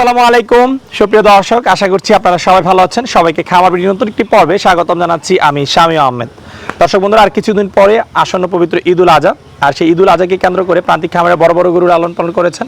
আসসালামু আলাইকুম। সুপ্রিয় দর্শক, আশা করছি আপনারা সবাই ভালো আছেন। সবাইকে খামার ভিডিও নতুন একটি পর্বে স্বাগতম জানাচ্ছি আমি শামী আহমেদ। দর্শক বন্ধুরা, আর কিছুদিন পরে আসন্ন পবিত্র ঈদুল আজহা, আর সেই ঈদুল আজহাকে কেন্দ্র করে প্রান্তিক খামারে বড় বড় গরুর লালন পালন করেছেন।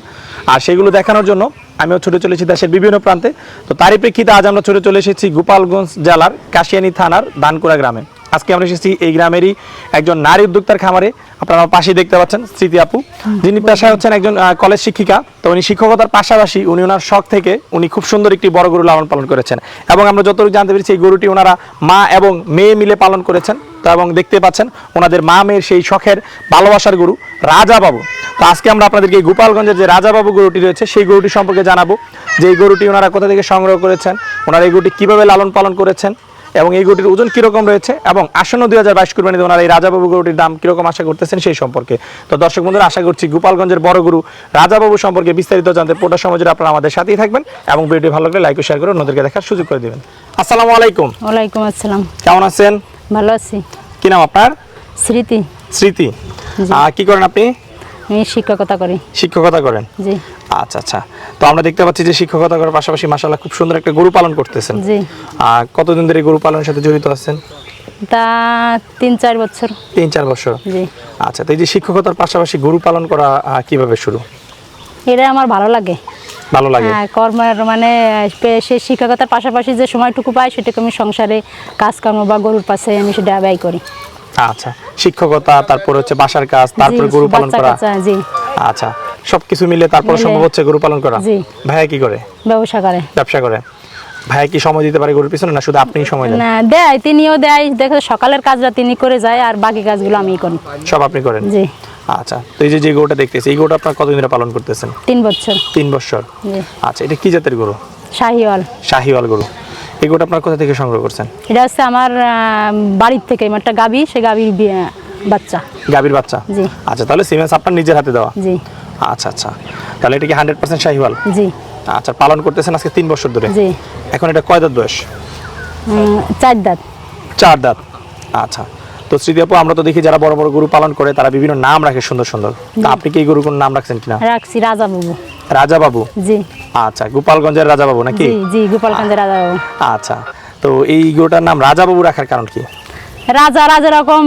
আর সেগুলো দেখানোর জন্য আমিও ছুটে চলেছি দেশের বিভিন্ন প্রান্তে। তো তারই প্রেক্ষিতে আজ আমরা ছুটে চলে এসেছি গোপালগঞ্জ জেলার কাশিয়ানী থানার দানকুড়া গ্রামে। আজকে আমরা এসেছি এই গ্রামেরই একজন নারী উদ্যোক্তার খামারে। আপনারা আমার পাশেই দেখতে পাচ্ছেন স্মৃতি আপু। যিনি পেশায় হচ্ছেন একজন কলেজ শিক্ষিকা। তো উনি শিক্ষকতার পাশাপাশি উনি ওনার শখ থেকে উনি খুব সুন্দর একটি বড় গরু লালন পালন করেছেন। এবং আমরা যতটুকু জানতে পেরেছি এই গরুটি ওনারা মা এবং মেয়ে মিলে পালন করেছেন। তো এবং দেখতে পাচ্ছেন ওনাদের মা মেয়ের সেই শখের ভালোবাসার গরু রাজা বাবু তো আজকে আমরা আপনাদেরকে গোপালগঞ্জের যে রাজা বাবু গরুটি রয়েছে, সেই গরুটি সম্পর্কে জানাব। যে এই গরুটি ওনারা কোথা থেকে সংগ্রহ করেছেন, ওনারা এই গরুটি কীভাবে লালন পালন করেছেন এবং এই গরুটির ওজন কীরকম রয়েছে? এবং আসন্ন দুই হাজার বাইশ কুরবানিতে ওনারা এই রাজাবাবু গরুটির দাম কীরকম আশা করতেছেন সেই সম্পর্কে? তো দর্শক বন্ধুরা আশা করছি গোপালগঞ্জের বড় গরু রাজাবাবু সম্পর্কে বিস্তারিত জানতে পোটা সমাজের আপনারা আমাদের সাথেই থাকবেন এবং ভিডিও ভালো লাগলে লাইক ও শেয়ার করে অন্যদেরকে দেখার সুযোগ করে দিবেন। আসসালামু আলাইকুম। ওয়ালাইকুম আসসালাম। কেমন আছেন? ভালো আছি। কি নাম আপনার? স্মৃতি। স্মৃতি। কি করেন আপনি? শিক্ষকতা করি। শিক্ষকতা করেন? জি। আচ্ছা আচ্ছা। তো আমরা দেখতে পাচ্ছি যে শিক্ষকতা করার পাশাপাশি মাসাল্লাহ খুব সুন্দর একটা গরু পালন করতেছেন। জি। আহ, কতদিন ধরে গরু পালনের সাথে জড়িত আছেন? তা তিন চার বছর। তিন চার বছর। জি। আচ্ছা তো এই যে শিক্ষকতার পাশাপাশি গরু পালন করা কীভাবে শুরু? এটা আমার ভালো লাগে। ভালো লাগে? হ্যাঁ কর্মের মানে পে- সে শিক্ষকতার পাশাপাশি যে সময়টুকু পাই সেটাকে আমি সংসারে কাজকর্ম বা গরুর পাশে আমি সেটা ব্যয় করি। আচ্ছা শিক্ষকতা তারপর হচ্ছে বাসার কাজ তারপর গরু পালন করা। জি। আচ্ছা সবকিছু মিলে তারপর সম্ভব হচ্ছে গরু পালন করা। জি। ভাইয়া কি করে? ব্যবসা করে। ব্যবসা করে। ভাইয়া কি সময় দিতে পারে গরুর পিছনে না শুধু আপনিই সময় দেন? না দেয় তিনিও দেয়। দেখো সকালের কাজটা তিনি করে যায় আর বাকি কাজগুলো আমি করি। সব আপনি করেন? জি। আচ্ছা তো এই যে যে গরুটা দেখতেছি এই গরুটা আপনার কতদিন ধরে পালন করতেছেন? তিন বছর। তিন বছর। আচ্ছা এটা কি জাতের গরু? শাহিওয়াল। শাহিওয়াল গরু। গরুটা আপনার কোথা থেকে সংগ্রহ করছেন? এটা হচ্ছে আমার বাড়ির থেকে আমার একটা গাবি সে গাবির বাচ্চা। গাভীর বাচ্চা? জি। আচ্ছা তাহলে সিমেন্স আপনার নিজের হাতে দেওয়া? জি। আচ্ছা আচ্ছা। তাহলে এটা কি হান্ড্রেড পার্সেন্ট শাহিওয়াল? জি। আচ্ছা পালন করতেছেন আজকে তিন বছর ধরে। জি। এখন এটা কয় দাঁত বয়স? চার দাঁত। চার দাঁত। আচ্ছা। তো স্মৃতি আপু আমরা তো দেখি যারা বড় বড় গরু পালন করে তারা বিভিন্ন নাম রাখে সুন্দর সুন্দর। তা আপনি কি এই গরু কোন নাম রাখছেন কিনা? রাখছি রাজা বাবু রাজা বাবু জি। আচ্ছা গোপালগঞ্জের রাজা বাবু নাকি? জি জি গোপালকান্দের রাজা বাবু আচ্ছা তো এই গরুটার নাম রাজা বাবু রাখার কারণ কি? রাজা রাজা রকম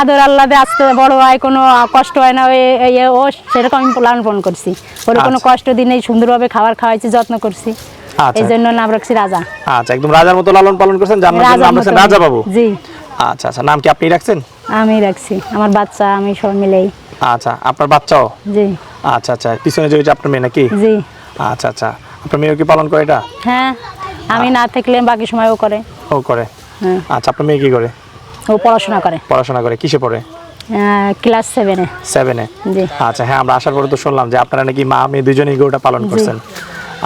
আদর আল্লাদে আসতে বড় হয় কোনো কষ্ট হয় না ও সেরকম আমি লালন পালন করছি। ওর কোনো আচ্ছা। কষ্ট দিন নেই সুন্দরভাবে খাবার খাওয়াইছি যত্ন করছি। আচ্ছা। এই জন্য নাম রাখছি রাজা। আচ্ছা একদম রাজার মতো লালন পালন করছেন যার নাম রাখছেন। রাজা বাবু জি। আচ্ছা আচ্ছা নাম কি আপনি রাখছেন? আমি রাখছি আমার বাচ্চা আমি সব মিলেই। আচ্ছা আপনার বাচ্চাও? জি। আচ্ছা আচ্ছা। পিছনে যে আপনার মেয়ে নাকি? জি। আচ্ছা আচ্ছা। আপনার মেয়েও কি পালন করে এটা? হ্যাঁ আমি না থাকলে বাকি সময় ও করে। ও করে। হ্যাঁ। আচ্ছা আপনার মেয়ে কি করে? ও পড়াশোনা করে। পড়াশোনা করে। কিসে পড়ে? ক্লাস সেভেনে সেভেনে জি। আচ্ছা হ্যাঁ আমরা আসার পরে তো শুনলাম যে আপনারা নাকি মা মেয়ে দুজনেই গরুটা পালন করছেন।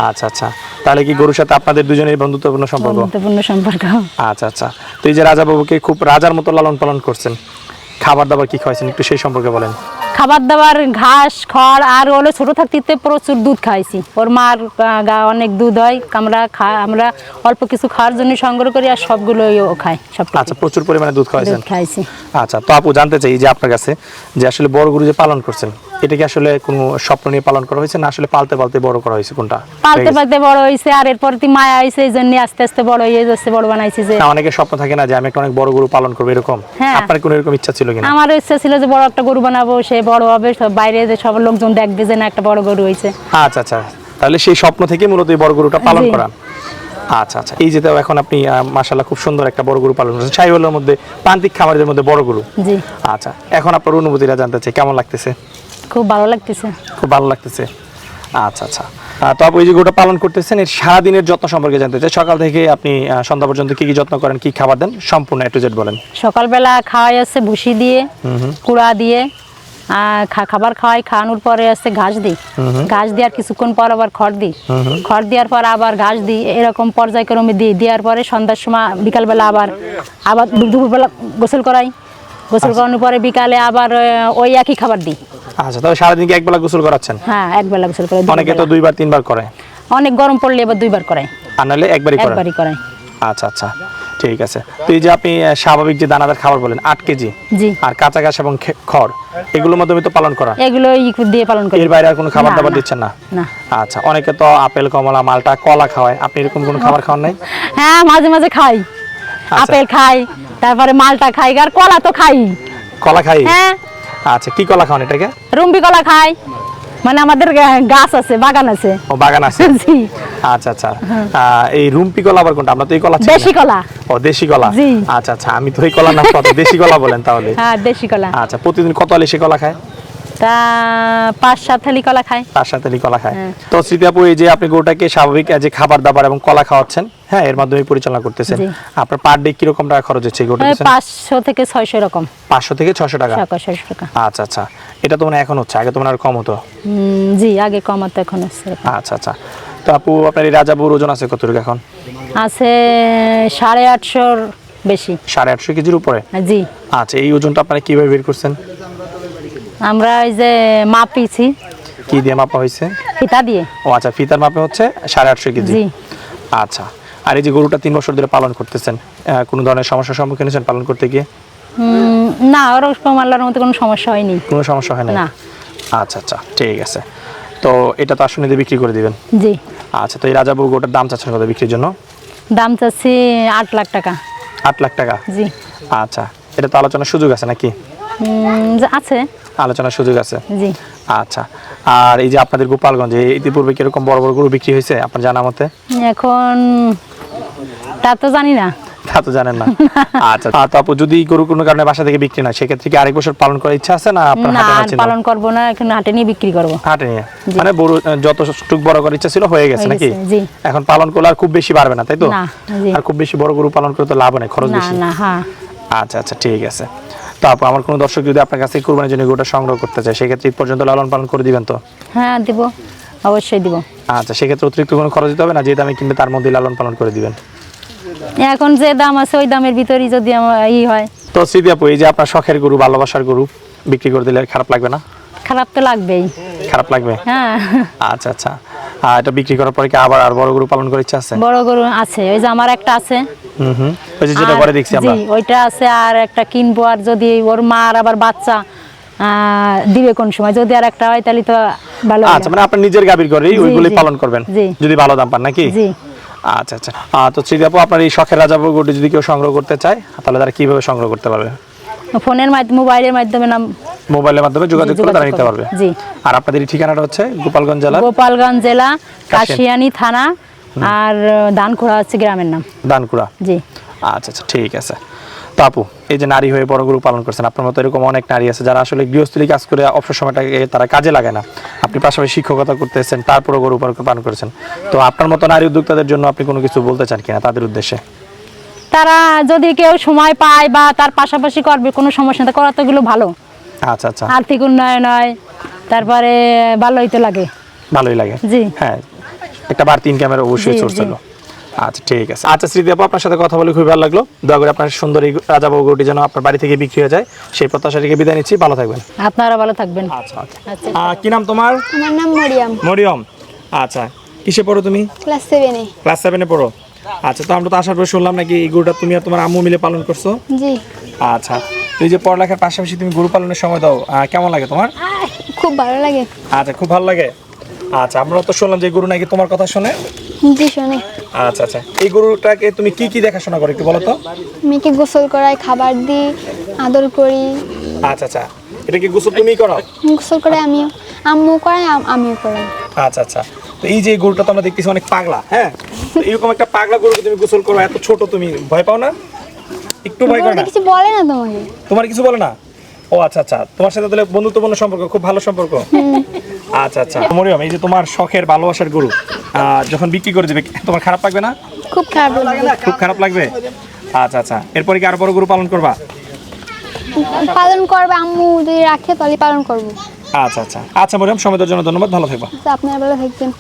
আচ্ছা আচ্ছা। তাহলে কি গরুর সাথে আপনাদের দুজনের বন্ধুত্বপূর্ণ সম্পর্ক? বন্ধুত্বপূর্ণ সম্পর্ক। আচ্ছা আচ্ছা। তো এই যে রাজা বাবুকে খুব রাজার মতো লালন পালন করছেন খাবার দাবার কি খাওয়াইছেন একটু সেই সম্পর্কে বলেন। খাবার দাবার ঘাস খড় আর হলো ছোট থাকতে প্রচুর দুধ খাইছি। ওর মার গা অনেক দুধ হয় আমরা খা আমরা অল্প কিছু খাওয়ার জন্য সংগ্রহ করি আর সবগুলোই ও খায় সব আচ্ছা প্রচুর পরিমাণে দুধ খাওয়াইছেন। খাইছি। আচ্ছা তো আপু জানতে চাই যে আপনার কাছে যে আসলে বড় গরু যে পালন করছেন এটা কি আসলে কোনো স্বপ্ন নিয়ে পালন করা হয়েছে না আসলে পালতে পালতে বড় করা হয়েছে কোনটা? পালতে পালতে বড় হয়েছে আর এরপর তুই মায়া হয়েছে এই জন্য আস্তে আস্তে বড় হয়ে যাচ্ছে বড় বানাইছি যে। না অনেকের স্বপ্ন থাকে না যে আমি একটা অনেক বড় গরু পালন করব এরকম। হ্যাঁ। আপনার কোনো এরকম ইচ্ছা ছিল কিনা? আমার ইচ্ছা ছিল যে বড় একটা গরু বানাবো সে বড় হবে সব বাইরে যে সব লোকজন দেখবে যে না একটা বড় গরু হয়েছে। আচ্ছা আচ্ছা। তাহলে সেই স্বপ্ন থেকে মূলত এই বড় গরুটা পালন করা। আচ্ছা আচ্ছা। এই যেটা এখন আপনি মাসাল্লাহ খুব সুন্দর একটা বড় গরু পালন করছেন। মধ্যে প্রান্তিক খামারের মধ্যে বড় গরু। জি। আচ্ছা। এখন আপনার অনুভূতিটা জানতে চাই কেমন লাগতেছে? খুব ভালো লাগতেছে। খুব ভালো লাগতেছে। আচ্ছা আচ্ছা। তো আপু এই যে গোটা পালন করতেছেন এর সারাদিনের যত্ন সম্পর্কে জানতে চাই। সকাল থেকে আপনি সন্ধ্যা পর্যন্ত কি কি যত্ন করেন কি খাবার দেন? সম্পূর্ণ এ টু জেড বলেন। সকালবেলা খাওয়াই আছে ভুসি দিয়ে কুড়া দিয়ে খাবার খাওয়াই খাওয়ানোর পরে আছে ঘাস দিই। ঘাস দেওয়ার কিছুক্ষণ পর আবার খড় দিই। খড় দেওয়ার পর আবার ঘাস দিই এরকম পর্যায়ক্রমে দিই। দেওয়ার পরে সন্ধ্যার সময় বিকালবেলা আবার আবার দুপুরবেলা গোসল করাই। গোসল করানোর পরে বিকালে আবার ওই একই খাবার দিই। আচ্ছা তাহলে সারাদিন কি একবেলা গোসল করাচ্ছেন? হ্যাঁ একবেলা গোসল করে অনেকে তো দুইবার তিনবার করে। অনেক গরম পড়লে এবার দুইবার করাই আর নাহলে একবারই করেন একবারই করাই আচ্ছা আচ্ছা ঠিক আছে। তো এই যে আপনি স্বাভাবিক যে দানাদার খাবার বলেন আট কেজি জি। আর কাঁচা ঘাস এবং খড় এগুলোর মাধ্যমে তো পালন করা। এগুলো দিয়ে পালন করি। এর বাইরে আর কোনো খাবার দাবার দিচ্ছেন না? না। আচ্ছা অনেকে তো আপেল কমলা মালটা কলা খাওয়ায়। আপনি এরকম কোনো খাবার খাওয়ান নাই? হ্যাঁ মাঝে মাঝে খাই। আচ্ছা। আপেল খাই তারপরে মালটা খাই আর কলা তো খাই। কলা খাই? হ্যাঁ আচ্ছা কি কলা খাওয়ান এটাকে? রুম্বি কলা খাই। মানে আমাদের গাছ আছে বাগান আছে। ও বাগান আছে? জি। আচ্ছা আচ্ছা। এই রুম্পি কলা আবার কোনটা? আমরা তো এই কলা দেশি কলা। ও দেশি কলা? জি। আচ্ছা আচ্ছা আমি তো এই কলা না কত? দেশি কলা বলেন তাহলে। হ্যাঁ দেশি কলা। আচ্ছা প্রতিদিন কত আলিশি কলা খায়? তা পাঁচ সাত থালি কলা খাই তার সাথে আলি কলা খায়। হ্যাঁ। তো স্মৃতি এই যে আপনি গরুটাকে স্বাভাবিক যে খাবার দাবার এবং কলা খাওয়াচ্ছেন হ্যাঁ এর মাধ্যমে পরিচালনা করতেছেন। আপনার পার ডে কীরকম টাকা খরচ হচ্ছে গরুটা ওই পাঁচশো থেকে ছয়শো এরকম। পাঁচশো থেকে ছশো টাকা? টাকা ছয়শো টাকা। আচ্ছা আচ্ছা। এটা তো মানে এখন হচ্ছে আগে তো মানে আর কম হতো। জি আগে কমাতো এখন হচ্ছে আচ্ছা আচ্ছা। তো আপু আপনার এই ওজন আছে কতটুকু এখন? আছে সাড়ে আটশোর বেশি। সাড়ে আটশো কেজির উপরে? জি। আচ্ছা এই ওজনটা আপনারা কীভাবে বের করছেন? আমরা ওই যে মাপিছি। কি দিয়ে মাপা হয়েছে? ফিতা দিয়ে। ও আচ্ছা ফিতার মাপে হচ্ছে সাড়ে আটশো কেজি। জি। আচ্ছা আর এই যে গরুটা তিন বছর ধরে পালন করতেছেন কোনো ধরনের সমস্যার সম্মুখীন হয়েছেন পালন করতে গিয়ে? না ওরকম আল্লাহর মতো কোনো সমস্যা হয়নি। কোনো সমস্যা হয় না না। আচ্ছা আচ্ছা ঠিক আছে। তো এটা তো আসলে বিক্রি করে দিবেন? জি। আচ্ছা তো এই রাজাবু গোটার দাম চাচ্ছেন কত বিক্রির জন্য? দাম চাচ্ছি আট লাখ টাকা। আট লাখ টাকা? জি। আচ্ছা এটা তো আলোচনার সুযোগ আছে নাকি? আছে। আলোচনার সুযোগ আছে? জি। আচ্ছা। আর এই যে আপনাদের গোপালগঞ্জে ইতিপূর্বে কীরকম বড় বড় গরু বিক্রি হয়েছে আপনার জানা মতে? এখন তা তো জানি না। তা তো জানেন না। আচ্ছা আপু যদি গরু কোনো কারণে বাসা থেকে বিক্রি না সেক্ষেত্রে কি আরেক বছর পালন করার ইচ্ছা আছে না আপনার? পালন করব না এখন হাটে নিয়ে বিক্রি করব। হাটে নিয়ে? মানে বড় করার ইচ্ছা ছিল হয়ে গেছে নাকি? এখন পালন করলে আর খুব বেশি বাড়বে না তাই তো? আর খুব বেশি বড় গরু পালন করে তো লাভ নেই খরচ বেশি। না হ্যাঁ। আচ্ছা আচ্ছা ঠিক আছে। তো আপু আমার কোনো দর্শক যদি আপনার কাছ কুরবানির জন্য গরুটা সংগ্রহ করতে চায় সেক্ষেত্রে ঈদ পর্যন্ত লালন পালন করে দিবেন তো? হ্যাঁ দিব। অবশ্যই দিব। আচ্ছা সেক্ষেত্রে অতিরিক্ত কোনো খরচ দিতে হবে না? যে দামে কিনবে তার মধ্যে লালন পালন করে দিবেন? এখন যে দাম আছে ওই দামের ভিতরেই যদি আমার ই হয়। তো স্মৃতি আপু এই যে আপনার শখের গরু ভালোবাসার গরু বিক্রি করে দিলে খারাপ লাগবে না? খারাপ তো লাগবেই। খারাপ লাগবে? হ্যাঁ। আচ্ছা আচ্ছা। এটা বিক্রি করার পরে কি আবার আর বড় গরু পালন করার ইচ্ছা আছে? বড় গরু আছে ওই যে আমার একটা আছে। হুম হুম ওই যে যেটা করে দেখছি আমরা। ওইটা আছে আর একটা কিনবো আর যদি ওর মা আর আবার বাচ্চা দিবে কোন সময়? যদি আর একটা হয় তাহলে তো ভালো আচ্ছা মানে আপনার নিজের গাভীর ঘরেই ওইগুলি পালন করবেন? যদি ভালো দাম পান নাকি? জি। আচ্ছা আচ্ছা। তো স্মৃতি আপু আপনার এই শখের গরুটি যদি কেউ সংগ্রহ করতে চায় তাহলে তারা কীভাবে সংগ্রহ করতে পারবে? ফোনের মাধ্যমে মোবাইলের মাধ্যমে নাম মোবাইলের মাধ্যমে যোগাযোগ করে তারা নিতে পারবে। জি। আর আপনাদের ঠিকানাটা হচ্ছে গোপালগঞ্জ জেলার গোপালগঞ্জ জেলা কাশিয়ানি। থানা আর দানখোড়া হচ্ছে গ্রামের নাম। দানকুড়া। জি। আচ্ছা আচ্ছা ঠিক আছে। তো আপু এই যে নারী হয়ে বড় গরু পালন করছেন আপনার মতো এরকম অনেক নারী আছে যারা আসলে গৃহস্থলী কাজ করে অবসর সময়টাকে তারা কাজে লাগে না। আপনি পাশাপাশি শিক্ষকতা করতেছেন তারপরে গরু পালন- করেছেন। তো আপনার মতো নারী উদ্যোক্তাদের জন্য আপনি কোনো কিছু বলতে চান কিনা তাদের উদ্দেশ্যে? তারা যদি কেউ সময় পায় বা তার পাশাপাশি করবে কোনো সমস্যা নেই করা তো ভালো। আচ্ছা আচ্ছা। আর্থিক উন্নয়ন হয় তারপরে ভালোই তো লাগে। ভালোই লাগে? জি। হ্যাঁ একটা বাড়তি ইনকামের অবশ্যই জি, সোর্স হলো। আচ্ছা ঠিক আছে। আচ্ছা স্মৃতি আপু আপনার সাথে কথা বলে খুবই ভালো লাগল। দয়া করে আপনার সুন্দর এই রাজাবাবু গরুটি যেন আপনার বাড়ি থেকে বিক্রি হয়ে যায় সেই প্রত্যাশা থেকে বিদায় নিচ্ছি। ভালো থাকবেন। আপনারা ভালো থাকবেন। আচ্ছা আচ্ছা। কি নাম তোমার? আমার নাম মরিয়াম। মরিয়ম। আচ্ছা কিসে পড়ো তুমি? ক্লাস সেভেনে ক্লাস সেভেনে পড়ো। আচ্ছা তো আমরা তো আসার পর শুনলাম নাকি এই গরুটা তুমি আর তোমার আম্মু মিলে পালন করছ? জি। আচ্ছা। তো এই যে পড়ালেখার পাশাপাশি তুমি গরু পালনের সময় দাও কেমন লাগে তোমার? খুব ভালো লাগে। আচ্ছা খুব ভালো লাগে? আচ্ছা আমরা তো শুনলাম যে গরু নাকি তোমার কথা শুনে। জি শোনে। আচ্ছা আচ্ছা এই গরুটাকে তুমি কি কি দেখাশোনা করো একটু বলো তো? মেয়েকে গোসল করাই খাবার দিই আদর করি। আচ্ছা আচ্ছা এটা কি গোসল তুমিই করো গোসল করে আমিও। আম্মু করাই আম- আমিও করাই। আচ্ছা আচ্ছা তো এই যে গরুটা তো আমরা দেখতেছি অনেক পাগলা হ্যাঁ? এরকম একটা পাগলা গরুকে তুমি গোসল করো এত ছোট তুমি ভয় পাও না? একটু ভয় করো না। কিছু বলে না তোমাকে। তোমার কিছু বলে না? ও আচ্ছা আচ্ছা। তোমার সাথে তাহলে বন্ধুত্বপূর্ণ সম্পর্ক খুব ভালো সম্পর্ক। আচ্ছা আচ্ছা। মরিয়ম এই যে তোমার শখের ভালোবাসার গরু যখন বিক্রি করে দেবে তোমার খারাপ লাগবে না? খুব খারাপ লাগে খুব খারাপ লাগবে? আচ্ছা আচ্ছা। এরপরে কি আর বড় গরু পালন করবা? পালন করবে আম্মু যদি রাখে তাহলে পালন করব। আচ্ছা আচ্ছা। আচ্ছা মরিয়ম সময়ের জন্য ধন্যবাদ। ভালো থাকবা। আচ্ছা, আপনারা ভালো থাকবেন।